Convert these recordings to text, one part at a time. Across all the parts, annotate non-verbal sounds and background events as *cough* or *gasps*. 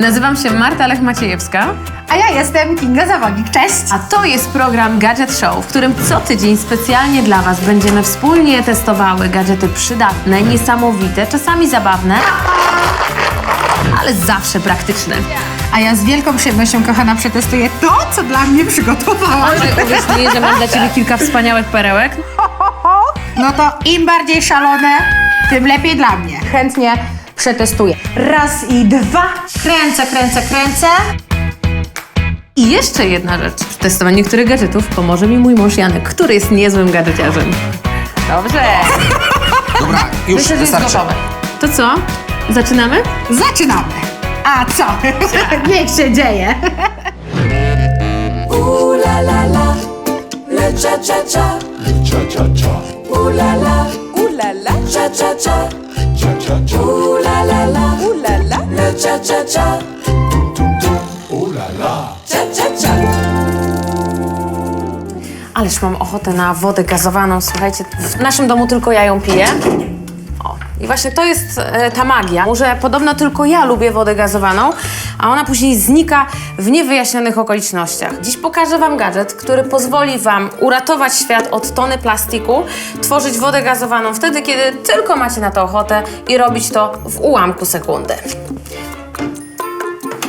Nazywam się Marta Lech-Maciejewska, A ja jestem Kinga Zawodnik. Cześć! a to jest program Gadget Show, w którym co tydzień specjalnie dla Was będziemy wspólnie testowały gadżety przydatne, niesamowite, czasami zabawne, ale zawsze praktyczne. A ja z wielką przyjemnością, kochana, przetestuję to, co dla mnie przygotowałaś. Ale uwierz mi, że mam dla Ciebie kilka wspaniałych perełek. No to im bardziej szalone, tym lepiej dla mnie. Chętnie przetestuję. Raz i dwa. Kręcę, kręcę, kręcę. I jeszcze jedna rzecz. W testowaniu niektórych gadżetów pomoże mi mój mąż Janek, który jest niezłym gadżeciarzem. Dobrze. *laughs* Dobra, już Myślę, że jest wystarczy. gotowe. To co? Zaczynamy? Zaczynamy. A co? *laughs* Niech się dzieje. Ooh la la la, le cha cha cha, Cha cha cha, ooh la la, ooh la la, cha cha cha, cha cha cha, ooh la la la, ooh la la, le cha cha cha, ooh la la. cha cha cha. Ależ mam ochotę na wodę gazowaną. Słuchajcie, w naszym domu tylko ja ją piję. I właśnie to jest e, ta magia, że podobno tylko ja lubię wodę gazowaną, a ona później znika w niewyjaśnionych okolicznościach. Dziś pokażę Wam gadżet, który pozwoli Wam uratować świat od tony plastiku, tworzyć wodę gazowaną wtedy, kiedy tylko macie na to ochotę i robić to w ułamku sekundy.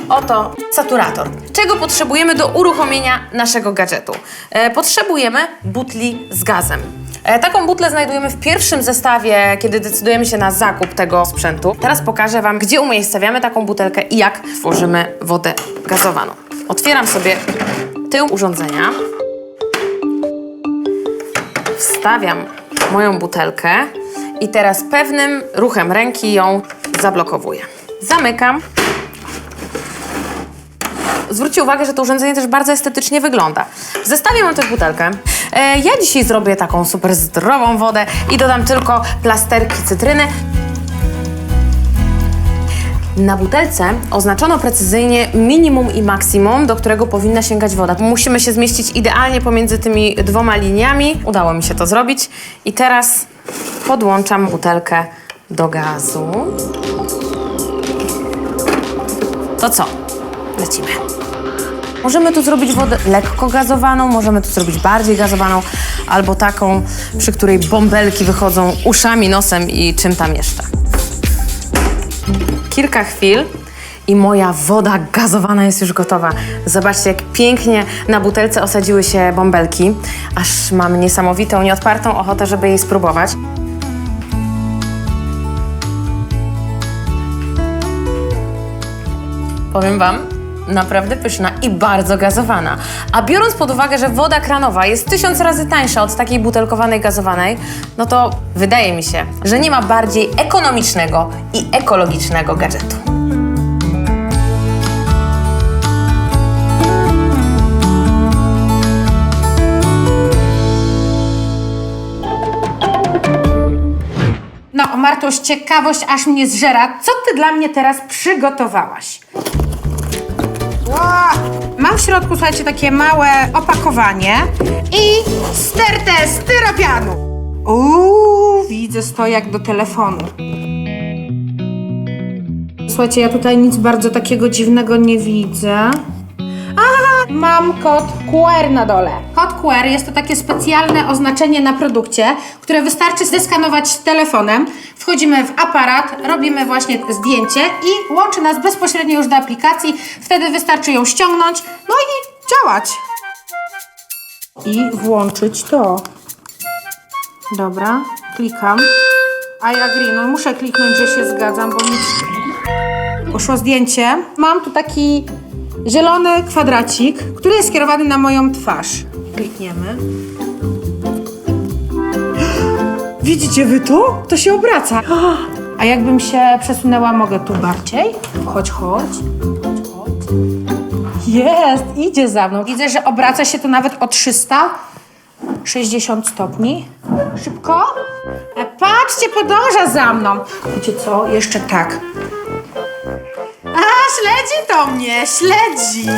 Oto saturator. Czego potrzebujemy do uruchomienia naszego gadżetu? E, potrzebujemy butli z gazem. E, taką butlę znajdujemy w pierwszym zestawie, kiedy decydujemy się na zakup tego sprzętu. Teraz pokażę Wam, gdzie umiejscowiamy taką butelkę i jak tworzymy wodę gazowaną. Otwieram sobie tył urządzenia. Wstawiam moją butelkę i teraz pewnym ruchem ręki ją zablokowuję. Zamykam Zwróćcie uwagę, że to urządzenie też bardzo estetycznie wygląda. W zestawie mam też butelkę. E, ja dzisiaj zrobię taką super zdrową wodę i dodam tylko plasterki cytryny. Na butelce oznaczono precyzyjnie minimum i maksimum, do którego powinna sięgać woda. Musimy się zmieścić idealnie pomiędzy tymi dwoma liniami. Udało mi się to zrobić. I teraz podłączam butelkę do gazu. To co? Lecimy. Możemy tu zrobić wodę lekko gazowaną, możemy tu zrobić bardziej gazowaną, albo taką, przy której bąbelki wychodzą uszami, nosem i czym tam jeszcze. Kilka chwil i moja woda gazowana jest już gotowa. Zobaczcie, jak pięknie na butelce osadziły się bąbelki. Aż mam niesamowitą, nieodpartą ochotę, żeby jej spróbować. Powiem Wam, naprawdę pyszna i bardzo gazowana. A biorąc pod uwagę, że woda kranowa jest tysiąc razy tańsza od takiej butelkowanej gazowanej, no to wydaje mi się, że nie ma bardziej ekonomicznego i ekologicznego gadżetu. No, Martuś, ciekawość aż mnie zżera. Co ty dla mnie teraz przygotowałaś? Mam w środku, słuchajcie, takie małe opakowanie i stertę styropianu. Uuu, widzę stojak do telefonu. Słuchajcie, ja tutaj nic bardzo takiego dziwnego nie widzę. Mam kod QR na dole. Kod QR jest to takie specjalne oznaczenie na produkcie, które wystarczy zeskanować telefonem. Wchodzimy w aparat, robimy właśnie zdjęcie i łączy nas bezpośrednio już do aplikacji. Wtedy wystarczy ją ściągnąć, no i działać. I włączyć to. Dobra, klikam. I agree, no muszę kliknąć, że się zgadzam, bo mi poszło zdjęcie. Mam tu taki zielony kwadracik, który jest skierowany na moją twarz. Klikniemy. *gasps* Widzicie wy to? To się obraca. *gasps* A jakbym się przesunęła, mogę tu bardziej? Chodź, chodź. Jest, idzie za mną. Widzę, że obraca się to nawet o 360 stopni. Szybko. E, Patrzcie, podąża za mną. Wiecie co? Jeszcze tak. Śledzi to mnie, śledzi.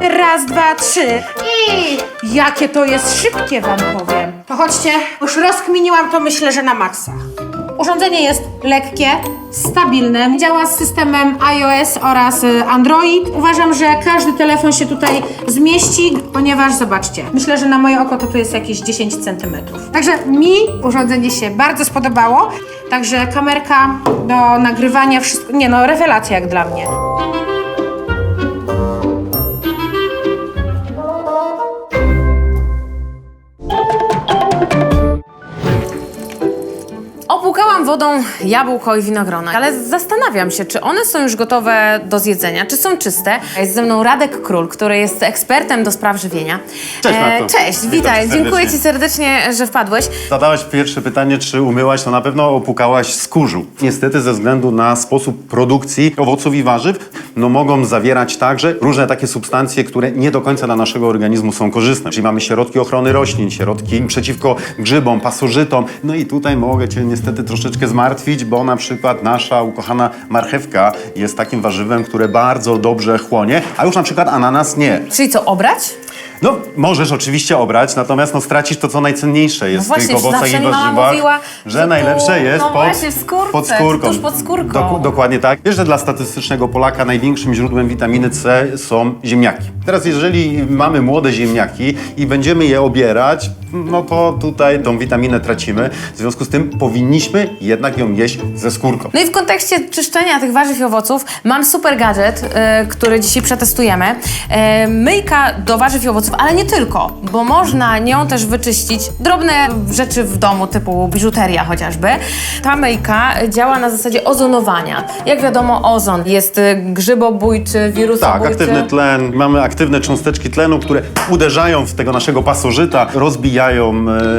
Raz, dwa, trzy. I jakie to jest szybkie, wam powiem. To chodźcie, już rozkminiłam to, myślę, że na maksa. Urządzenie jest lekkie, stabilne, działa z systemem iOS oraz y, Android. Uważam, że każdy telefon się tutaj zmieści, ponieważ zobaczcie, myślę, że na moje oko to tu jest jakieś 10 cm. Także mi urządzenie się bardzo spodobało. Także kamerka do nagrywania, wszystko, nie no, rewelacja jak dla mnie. Opłukałam wodą jabłko i winogrona, ale zastanawiam się, czy one są już gotowe do zjedzenia, czy są czyste. Jest ze mną Radek Król, który jest ekspertem do spraw żywienia. Cześć, Marto. cześć, Witam witaj. Dziękuję. Ci serdecznie, że wpadłeś. Zadałaś pierwsze pytanie, czy umyłaś, to na pewno opukałaś z kurzu. Niestety ze względu na sposób produkcji owoców i warzyw, no mogą zawierać także różne takie substancje, które nie do końca dla naszego organizmu są korzystne. Czyli mamy środki ochrony roślin, środki przeciwko grzybom, pasożytom. No i tutaj mogę Cię niestety troszeczkę zmartwić, bo na przykład nasza ukochana marchewka jest takim warzywem, które bardzo dobrze chłonie, a już na przykład ananas nie. Czyli co, obrać? No, możesz oczywiście obrać, natomiast no, stracisz to, co najcenniejsze jest No w tych właśnie, owocach zawsze i warzywach, mówiła, że że najlepsze jest no pod, właśnie, skórce, pod skórką. tuż pod skórką. Dok- dokładnie tak. Wiesz, że dla statystycznego Polaka największym źródłem witaminy C są ziemniaki. Teraz, jeżeli mamy młode ziemniaki i będziemy je obierać, no to tutaj tą witaminę tracimy. W związku z tym powinniśmy jednak ją jeść ze skórką. No i w kontekście czyszczenia tych warzyw i owoców mam super gadżet, e, który dzisiaj przetestujemy. E, myjka do warzyw i owoców, ale nie tylko, bo można nią też wyczyścić drobne rzeczy w domu, typu biżuteria chociażby. Ta myjka działa na zasadzie ozonowania. Jak wiadomo, ozon jest e, grzybobójczy, wirusobójczy. Tak, aktywny tlen. Mamy aktywne cząsteczki tlenu, które uderzają w tego naszego pasożyta, rozbijają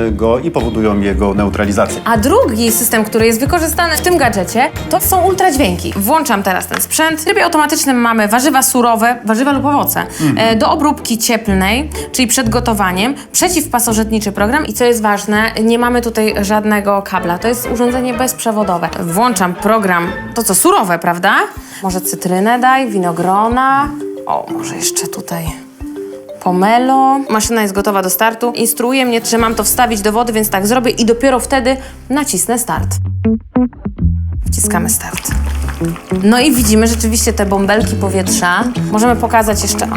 e, go i powodują jego neutralizację. A drugi system, który jest wykorzystany w tym gadżecie, to są ultradźwięki. Włączam teraz ten sprzęt. W trybie automatycznym mamy warzywa surowe, warzywa lub owoce, e, do obróbki cieplnej, czyli przed gotowaniem, przeciwpasożytniczy program i co jest ważne, nie mamy tutaj żadnego kabla. To jest urządzenie bezprzewodowe. Włączam program, to co, surowe, prawda? Może cytrynę daj, winogrona. O, może jeszcze tutaj pomelo. Maszyna jest gotowa do startu. Instruuje mnie, że mam to wstawić do wody, więc tak zrobię i dopiero wtedy nacisnę start. Wciskamy start. No i widzimy rzeczywiście te bąbelki powietrza. Możemy pokazać jeszcze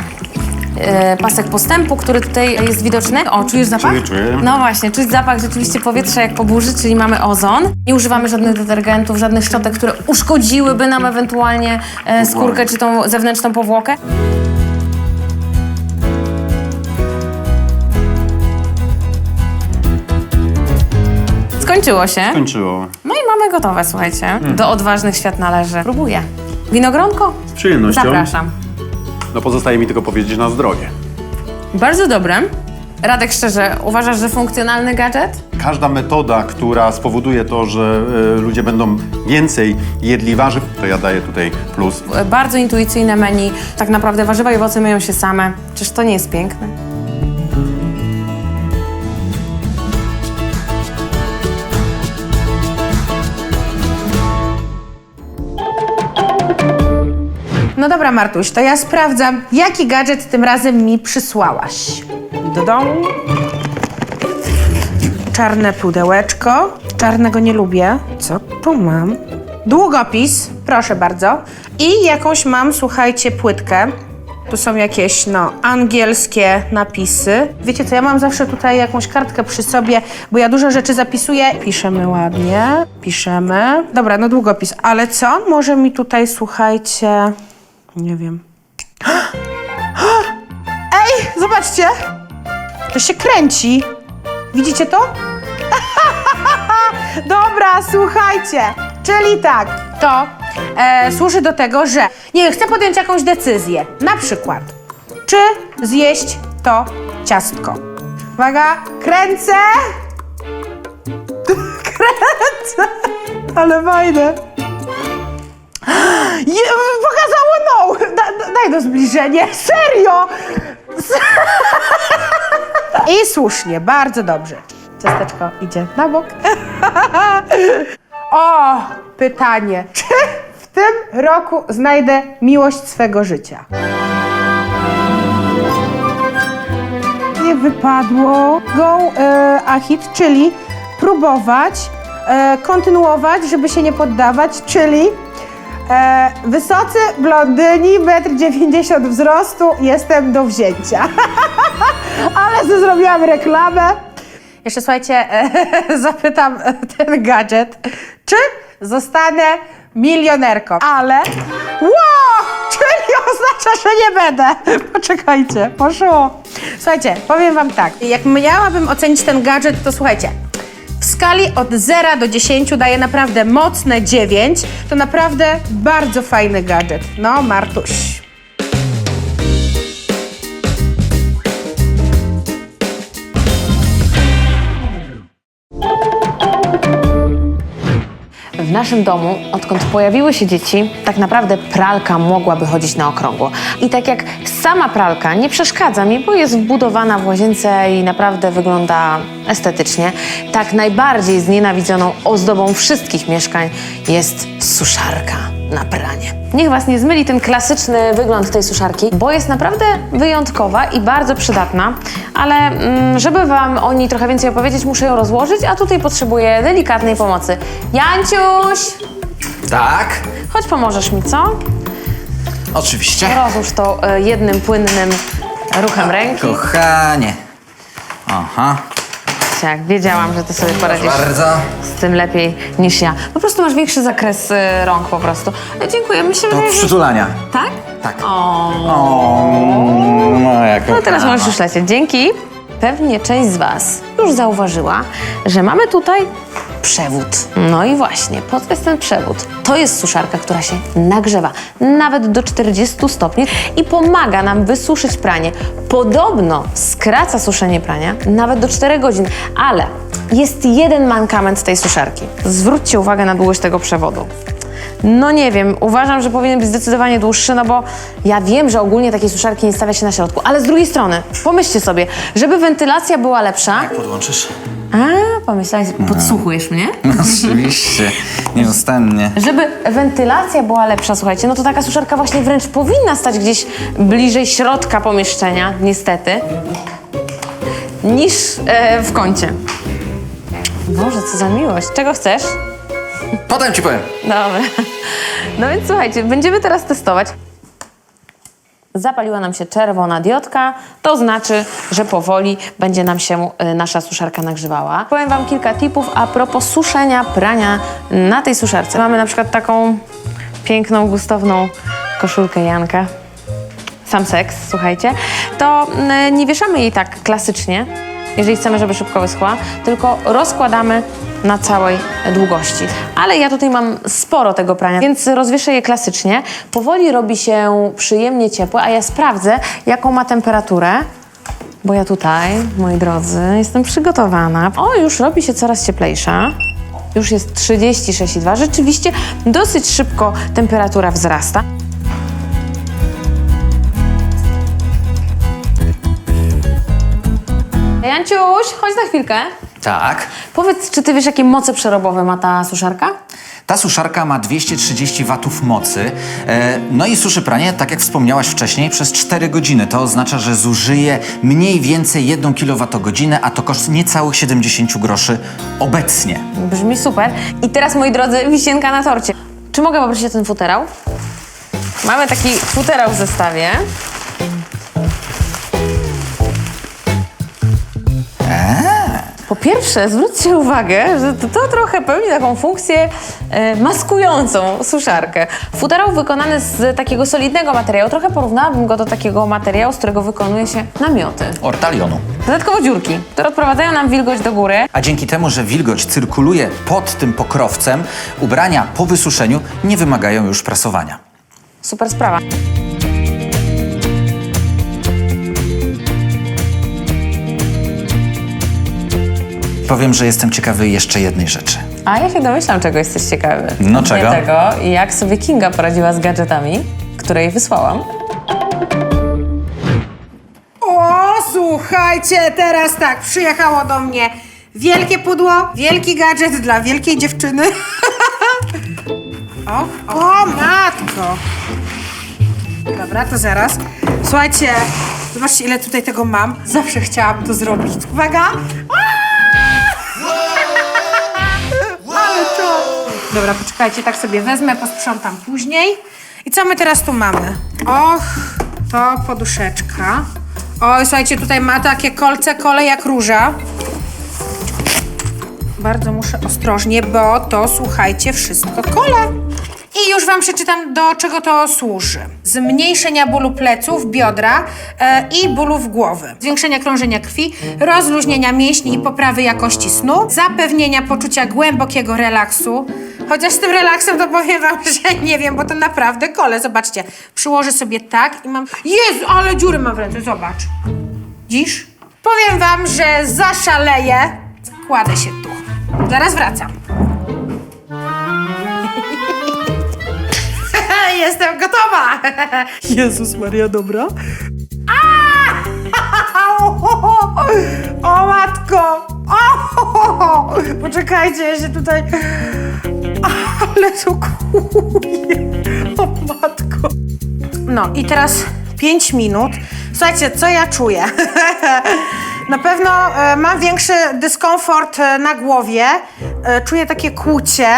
e, pasek postępu, który tutaj jest widoczny. O, czujesz zapach? Czuję, czuję. No właśnie, czuć zapach rzeczywiście powietrza jak po burzy, czyli mamy ozon. Nie używamy żadnych detergentów, żadnych szczotek, które uszkodziłyby nam ewentualnie e, skórkę czy tą zewnętrzną powłokę. Skończyło się. Kończyło. No i mamy gotowe, słuchajcie. Do odważnych świat należy. Próbuję. Winogronko? Z przyjemnością. Zapraszam. No pozostaje mi tylko powiedzieć na zdrowie. Bardzo dobre. Radek, szczerze, uważasz, że funkcjonalny gadżet? Każda metoda, która spowoduje to, że e, ludzie będą więcej jedli warzyw, to ja daję tutaj plus. E, Bardzo intuicyjne menu. Tak naprawdę warzywa i owoce myją się same. Czyż to nie jest piękne? No dobra, Martuś, to ja sprawdzam, jaki gadżet tym razem mi przysłałaś. Do domu. Czarne pudełeczko. Czarnego nie lubię. Co tu mam? Długopis, proszę bardzo. I jakąś mam, słuchajcie, płytkę. Tu są jakieś, no, angielskie napisy. Wiecie co, ja mam zawsze tutaj jakąś kartkę przy sobie, bo ja dużo rzeczy zapisuję. Piszemy ładnie, piszemy. Dobra, no długopis. Ale co? Może mi tutaj, słuchajcie... Nie wiem. *gasps* Ej, zobaczcie! To się kręci. Widzicie to? *laughs* Dobra, słuchajcie. Czyli tak, to e, służy do tego, że nie wiem, chcę podjąć jakąś decyzję. Na przykład, czy zjeść to ciastko. Uwaga, kręcę! *laughs* Kręcę! Ale fajne. *gasps* Je, pokazało no! Da, da, daj do zbliżenia. Serio! *laughs* I słusznie, bardzo dobrze. Ciasteczko idzie na bok. *laughs* O, pytanie. Czy w tym roku znajdę miłość swego życia? Nie wypadło. Go e, a hit, czyli próbować e, kontynuować, żeby się nie poddawać, czyli e, wysocy blondyni, 1,90 m wzrostu, jestem do wzięcia. *laughs* Ale że zrobiłam reklamę. Jeszcze słuchajcie, e, *laughs* zapytam ten gadżet, czy zostanę milionerką, ale wow, czyli *laughs* oznacza, że nie będę. Poczekajcie, poszło. Słuchajcie, powiem wam tak, jak miałabym ocenić ten gadżet, to słuchajcie, skali od 0 do 10 daje naprawdę mocne 9. To naprawdę bardzo fajny gadżet. No, Martuś. W naszym domu, odkąd pojawiły się dzieci, tak naprawdę pralka mogłaby chodzić na okrągło. I tak jak sama pralka nie przeszkadza mi, bo jest wbudowana w łazience i naprawdę wygląda estetycznie, tak najbardziej znienawidzoną ozdobą wszystkich mieszkań jest suszarka na pranie. Niech Was nie zmyli ten klasyczny wygląd tej suszarki, bo jest naprawdę wyjątkowa i bardzo przydatna, ale mm, żeby Wam o niej trochę więcej opowiedzieć, muszę ją rozłożyć, a tutaj potrzebuję delikatnej pomocy. Janciuś! Tak, Chodź pomożesz mi, co? oczywiście. Rozłóż to e, jednym płynnym ruchem ręki. Kochanie. Aha, Tak, wiedziałam, że ty sobie poradzisz bardzo. z tym lepiej niż ja. Po prostu masz większy zakres e, rąk po prostu. E, Dziękuję, myślę, Do że... przytulania. Tak? Tak. O. No, jak No teraz możesz już lecieć. Dzięki. Pewnie część z Was już zauważyła, że mamy tutaj przewód. No i właśnie, po co jest ten przewód? To jest suszarka, która się nagrzewa nawet do 40 stopni i pomaga nam wysuszyć pranie. Podobno skraca suszenie prania nawet do 4 godzin, ale jest jeden mankament tej suszarki. Zwróćcie uwagę na długość tego przewodu. No nie wiem, uważam, że powinien być zdecydowanie dłuższy, no bo ja wiem, że ogólnie takiej suszarki nie stawia się na środku, ale z drugiej strony, pomyślcie sobie, żeby wentylacja była lepsza... Jak podłączysz? A, pomyślałeś, podsłuchujesz mnie? Oczywiście, nieustannie. Żeby wentylacja była lepsza, słuchajcie, no to taka suszarka właśnie wręcz powinna stać gdzieś bliżej środka pomieszczenia, niestety, niż e, w kącie. Boże, co za miłość. Czego chcesz? Potem ci powiem. Dobra. No więc słuchajcie, będziemy teraz testować. Zapaliła nam się czerwona diodka, to znaczy, że powoli będzie nam się y, nasza suszarka nagrzewała. Powiem Wam kilka tipów a propos suszenia prania na tej suszarce. Mamy na przykład taką piękną, gustowną koszulkę Janka. Sam seks, słuchajcie. To y, nie wieszamy jej tak klasycznie, jeżeli chcemy, żeby szybko wyschła, tylko rozkładamy na całej długości. Ale ja tutaj mam sporo tego prania, więc rozwieszę je klasycznie. Powoli robi się przyjemnie ciepłe, a ja sprawdzę, jaką ma temperaturę. Bo ja tutaj, moi drodzy, jestem przygotowana. O, już robi się coraz cieplejsza. Już jest 36,2. Rzeczywiście dosyć szybko temperatura wzrasta. Janciuś, chodź na chwilkę. Tak. Powiedz, czy ty wiesz, jakie moce przerobowe ma ta suszarka? Ta suszarka ma 230 watów mocy, e, no i suszy pranie, tak jak wspomniałaś wcześniej, przez 4 godziny. To oznacza, że zużyje mniej więcej 1 kWh, a to koszt niecałych 70 groszy obecnie. Brzmi super. I teraz, moi drodzy, wisienka na torcie. Czy mogę poprosić o ten futerał? Mamy taki futerał w zestawie. Po pierwsze, zwróćcie uwagę, że to, to trochę pełni taką funkcję e, maskującą suszarkę. Futerał wykonany z takiego solidnego materiału. Trochę porównałabym go do takiego materiału, z którego wykonuje się namioty. Ortalionu. Dodatkowo dziurki, które odprowadzają nam wilgoć do góry. A dzięki temu, że wilgoć cyrkuluje pod tym pokrowcem, ubrania po wysuszeniu nie wymagają już prasowania. Super sprawa. Powiem, że jestem ciekawy jeszcze jednej rzeczy. A ja się domyślam, czego jesteś ciekawy. No Nie czego? tego, jak sobie Kinga poradziła z gadżetami, które jej wysłałam. O, słuchajcie, teraz tak, przyjechało do mnie wielkie pudło, wielki gadżet dla wielkiej dziewczyny. *laughs* o, o, matko. Dobra, to zaraz. Słuchajcie, zobaczcie ile tutaj tego mam. Zawsze chciałam to zrobić. Uwaga! Dobra, poczekajcie, tak sobie wezmę, posprzątam później. I co my teraz tu mamy? Och, to poduszeczka. Oj, słuchajcie, tutaj ma takie kolce, kole jak róża. Bardzo muszę ostrożnie, bo to, słuchajcie, wszystko kole. I już Wam przeczytam, do czego to służy. Zmniejszenia bólu pleców, biodra e, i bólów głowy. Zwiększenia krążenia krwi, rozluźnienia mięśni i poprawy jakości snu. Zapewnienia poczucia głębokiego relaksu. Chociaż z tym relaksem to powiem Wam, *laughs* że nie wiem, bo to naprawdę kole. Zobaczcie, przyłożę sobie tak i mam... Jezu, ale dziury mam w ręce, zobacz. Dziś? Powiem Wam, że zaszaleję. Kładę się tu. Zaraz wracam. Jestem gotowa! *laughs* Jezus Maria, dobra. *laughs* O matko! O! Poczekajcie, ja się tutaj... Ale to kuje. O matko. No i teraz 5 minut. Słuchajcie, co ja czuję? *laughs* Na pewno e, mam większy dyskomfort e, na głowie, e, czuję takie kłucie,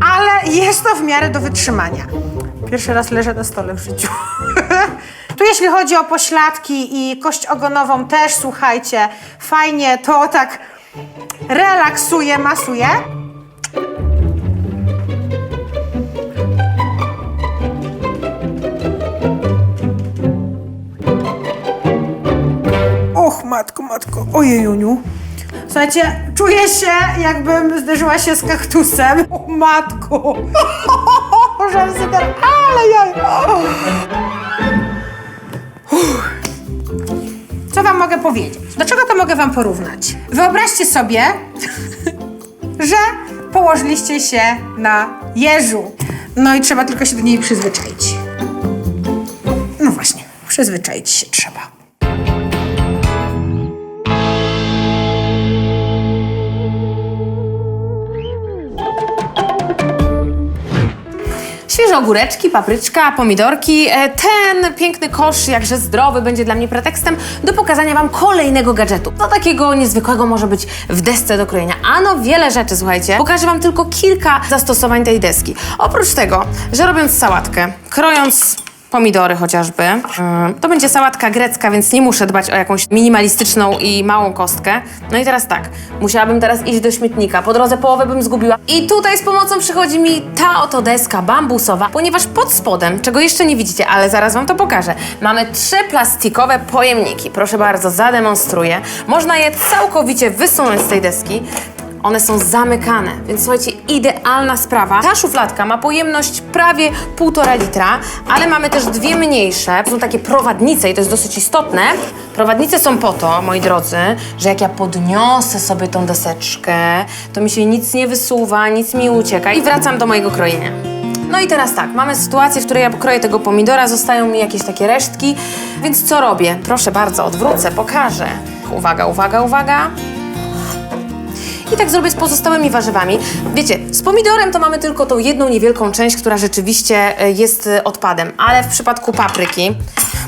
ale jest to w miarę do wytrzymania. Pierwszy raz leżę na stole w życiu. *laughs* tu jeśli chodzi o pośladki i kość ogonową też, słuchajcie, fajnie to tak relaksuje, masuje. Och, matko, matko, ojejuniu. Słuchajcie, czuję się, jakbym zderzyła się z kaktusem. O, matko. *laughs* Że super, ale. Uff. Co wam mogę powiedzieć? Do czego to mogę wam porównać? Wyobraźcie sobie, *laughs* że położyliście się na jeżu. No i trzeba tylko się do niej przyzwyczaić. No właśnie, przyzwyczaić się trzeba. Świeże ogóreczki, papryczka, pomidorki. E, Ten piękny kosz, jakże zdrowy, będzie dla mnie pretekstem do pokazania Wam kolejnego gadżetu. Co takiego niezwykłego może być w desce do krojenia? Ano wiele rzeczy, słuchajcie. Pokażę Wam tylko kilka zastosowań tej deski. Oprócz tego, że robiąc sałatkę, krojąc pomidory chociażby. Ym, To będzie sałatka grecka, więc nie muszę dbać o jakąś minimalistyczną i małą kostkę. No i teraz tak, musiałabym teraz iść do śmietnika, po drodze połowę bym zgubiła. I tutaj z pomocą przychodzi mi ta oto deska bambusowa, ponieważ pod spodem, czego jeszcze nie widzicie, ale zaraz Wam to pokażę, mamy trzy plastikowe pojemniki. Proszę bardzo, zademonstruję. Można je całkowicie wysunąć z tej deski. One są zamykane, więc słuchajcie, idealna sprawa. Ta szufladka ma pojemność prawie 1,5 litra, ale mamy też dwie mniejsze. To są takie prowadnice i to jest dosyć istotne. Prowadnice są po to, moi drodzy, że jak ja podniosę sobie tą deseczkę, to mi się nic nie wysuwa, nic mi ucieka i wracam do mojego krojenia. No i teraz tak, mamy sytuację, w której ja pokroję tego pomidora, zostają mi jakieś takie resztki, więc co robię? Proszę bardzo, odwrócę, pokażę. Uwaga, uwaga, uwaga. I tak zrobię z pozostałymi warzywami. Wiecie, z pomidorem to mamy tylko tą jedną niewielką część, która rzeczywiście e, jest e, odpadem, ale w przypadku papryki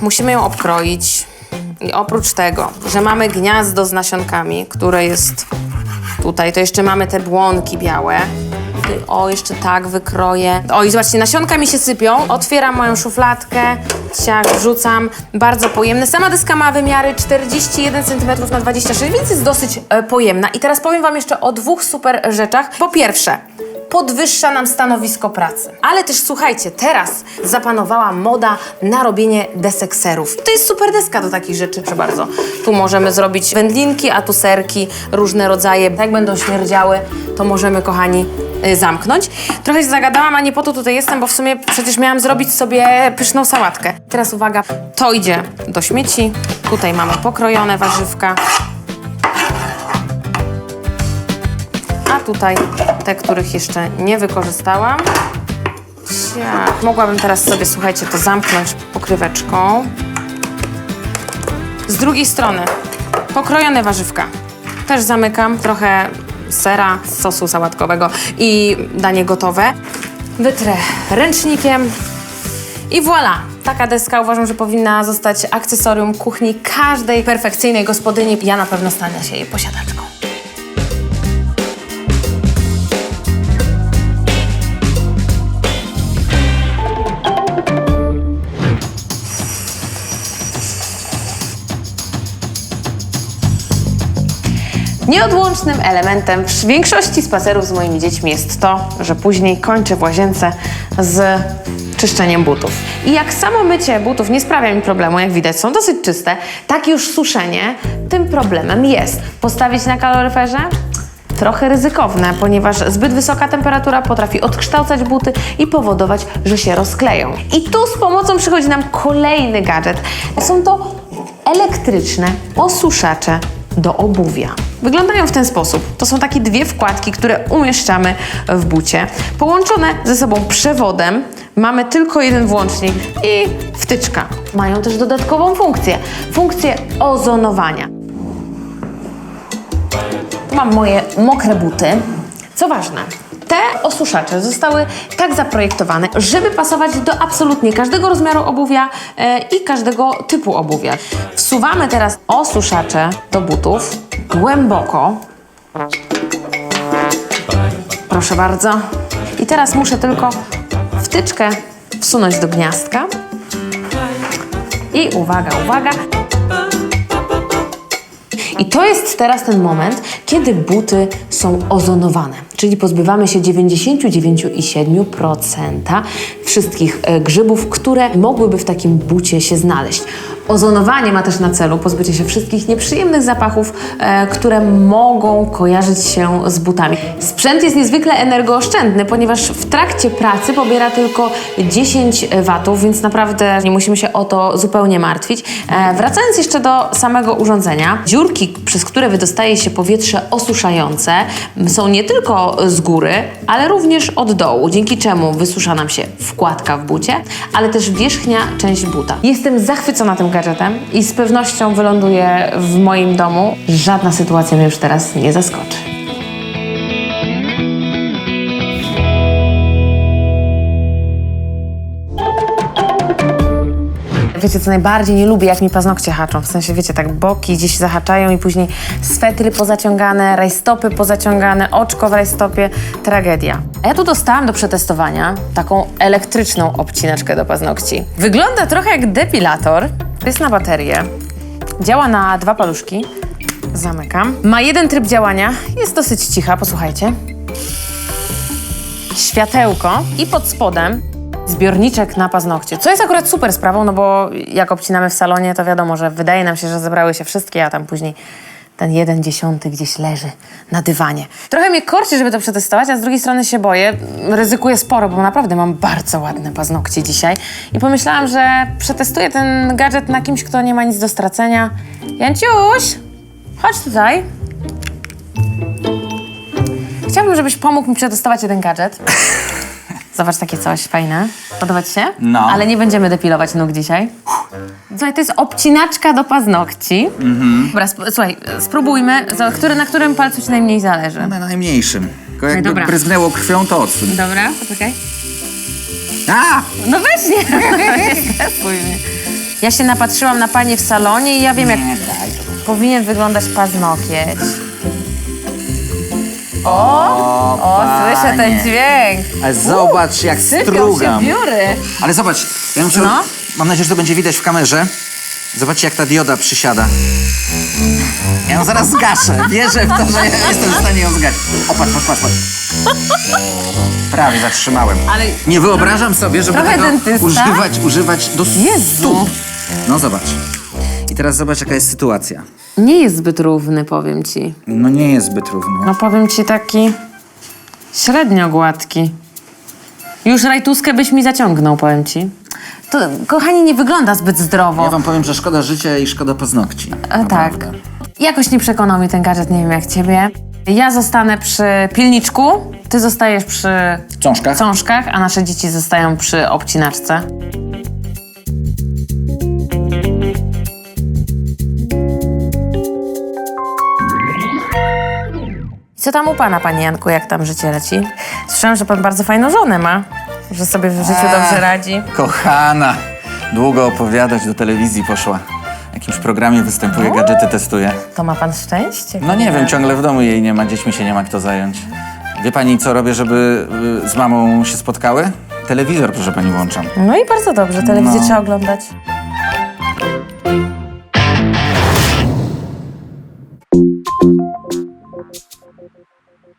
musimy ją obkroić. I oprócz tego, że mamy gniazdo z nasionkami, które jest tutaj, to jeszcze mamy te błonki białe. O, jeszcze tak wykroję. O, i zobaczcie, nasionka mi się sypią. Otwieram moją szufladkę, ciach, wrzucam. Bardzo pojemne. Sama deska ma wymiary 41 cm na 26, więc jest dosyć e, pojemna. I teraz powiem Wam jeszcze o dwóch super rzeczach. Po pierwsze, podwyższa nam stanowisko pracy. Ale też słuchajcie, teraz zapanowała moda na robienie desek serów. To jest super deska do takich rzeczy, proszę bardzo. Tu możemy zrobić wędlinki, a tu serki, różne rodzaje. Jak będą śmierdziały, to możemy, kochani, y, zamknąć. Trochę się zagadałam, a nie po to tutaj jestem, bo w sumie przecież miałam zrobić sobie pyszną sałatkę. Teraz uwaga, to idzie do śmieci. Tutaj mamy pokrojone warzywka. A tutaj te, których jeszcze nie wykorzystałam. Ciach. Mogłabym teraz sobie, słuchajcie, to zamknąć pokryweczką. Z drugiej strony pokrojone warzywka. Też zamykam. Trochę sera, sosu sałatkowego i danie gotowe. Wytrę ręcznikiem i voilà! Taka deska uważam, że powinna zostać akcesorium kuchni każdej perfekcyjnej gospodyni. Ja na pewno stanę się jej posiadaczką. Nieodłącznym elementem w większości spacerów z moimi dziećmi jest to, że później kończę w łazience z czyszczeniem butów. I jak samo mycie butów nie sprawia mi problemu, jak widać są dosyć czyste, tak już suszenie tym problemem jest. Postawić na kaloryferze? Trochę ryzykowne, ponieważ zbyt wysoka temperatura potrafi odkształcać buty i powodować, że się rozkleją. I tu z pomocą przychodzi nam kolejny gadżet. Są to elektryczne osuszacze do obuwia. Wyglądają w ten sposób. To są takie dwie wkładki, które umieszczamy w bucie. Połączone ze sobą przewodem mamy tylko jeden włącznik i wtyczka. Mają też dodatkową funkcję. Funkcję ozonowania. Mam moje mokre buty. Co ważne, te osuszacze zostały tak zaprojektowane, żeby pasować do absolutnie każdego rozmiaru obuwia e, i każdego typu obuwia. Wsuwamy teraz osuszacze do butów głęboko. Proszę bardzo. I teraz muszę tylko wtyczkę wsunąć do gniazdka. I uwaga, uwaga. I to jest teraz ten moment, kiedy buty są ozonowane, czyli pozbywamy się 99,7% wszystkich e, grzybów, które mogłyby w takim bucie się znaleźć. Ozonowanie ma też na celu pozbycie się wszystkich nieprzyjemnych zapachów, e, które mogą kojarzyć się z butami. Sprzęt jest niezwykle energooszczędny, ponieważ w trakcie pracy pobiera tylko 10 watów, więc naprawdę nie musimy się o to zupełnie martwić. E, wracając jeszcze do samego urządzenia, dziurki, przez które wydostaje się powietrze osuszające, są nie tylko z góry, ale również od dołu, dzięki czemu wysusza nam się wkładka w bucie, ale też wierzchnia część buta. Jestem zachwycona tym gadżetem i z pewnością wyląduje w moim domu. Żadna sytuacja mnie już teraz nie zaskoczy. Wiecie, co najbardziej nie lubię, jak mi paznokcie haczą. W sensie, wiecie, tak boki gdzieś zahaczają i później swetry pozaciągane, rajstopy pozaciągane, oczko w rajstopie. Tragedia. A ja tu dostałam do przetestowania taką elektryczną obcinaczkę do paznokci. Wygląda trochę jak depilator. Jest na baterię. Działa na dwa paluszki. Zamykam. Ma jeden tryb działania. Jest dosyć cicha, posłuchajcie. Światełko i pod spodem zbiorniczek na paznokcie. Co jest akurat super sprawą, no bo jak obcinamy w salonie, to wiadomo, że wydaje nam się, że zebrały się wszystkie, a tam później ten jeden dziesiąty gdzieś leży na dywanie. Trochę mnie korci, żeby to przetestować, a z drugiej strony się boję. Ryzykuję sporo, bo naprawdę mam bardzo ładne paznokcie dzisiaj. I pomyślałam, że przetestuję ten gadżet na kimś, kto nie ma nic do stracenia. Janciuś, chodź tutaj. Chciałabym, żebyś pomógł mi przetestować jeden gadżet. *laughs* Zobacz, takie coś fajne. Podoba ci się? No. Ale nie będziemy depilować nóg dzisiaj. Słuchaj, to jest obcinaczka do paznokci. Dobra, sp- słuchaj, spróbujmy. Za- Który, na którym palcu ci najmniej zależy? Na najmniejszym. Tylko jakby dobra. bryznęło krwią, to odsuń. Dobra, poczekaj. A! No weź nie, nie stresuj mnie. Ja się napatrzyłam na panie w salonie i ja wiem, jak powinien wyglądać paznokieć. O, o, słyszę ten dźwięk. Ale zobacz, jak Sypią się strugam. pióry. Ale zobacz, ja muszę, No. mam nadzieję, że to będzie widać w kamerze. Zobaczcie, jak ta dioda przysiada. Ja ją zaraz zgaszę. Wierzę w to, że ja jestem w stanie ją zgasić. O, patrz, patrz, patrz. patrz. Prawie zatrzymałem. Ale- Nie wyobrażam sobie, żeby Trochę tego dentysta. używać, używać do Jezu. stóp. No zobacz. I teraz zobacz, jaka jest sytuacja. Nie jest zbyt równy, powiem ci. No nie jest zbyt równo. No powiem ci taki średnio gładki. Już rajtuskę byś mi zaciągnął, powiem ci. To, kochani, nie wygląda zbyt zdrowo. Ja wam powiem, że szkoda życia i szkoda paznokci. E, tak. Naprawdę. Jakoś nie przekonał mnie ten gadżet, nie wiem jak ciebie. Ja zostanę przy pilniczku, ty zostajesz przy Czążkach? cążkach, a nasze dzieci zostają przy obcinaczce. Co tam u pana, panie Janku, jak tam życie leci? Słyszałam, że pan bardzo fajną żonę ma, że sobie w życiu dobrze radzi. Kochana, długo opowiadać do telewizji poszła. W jakimś programie występuje, gadżety testuje. To ma pan szczęście. No nie wiem, ciągle w domu jej nie ma, dziećmi się nie ma kto zająć. Wie pani, co robię, żeby y, z mamą się spotkały? Telewizor, proszę pani, włączam. No i bardzo dobrze, telewizję No. trzeba oglądać.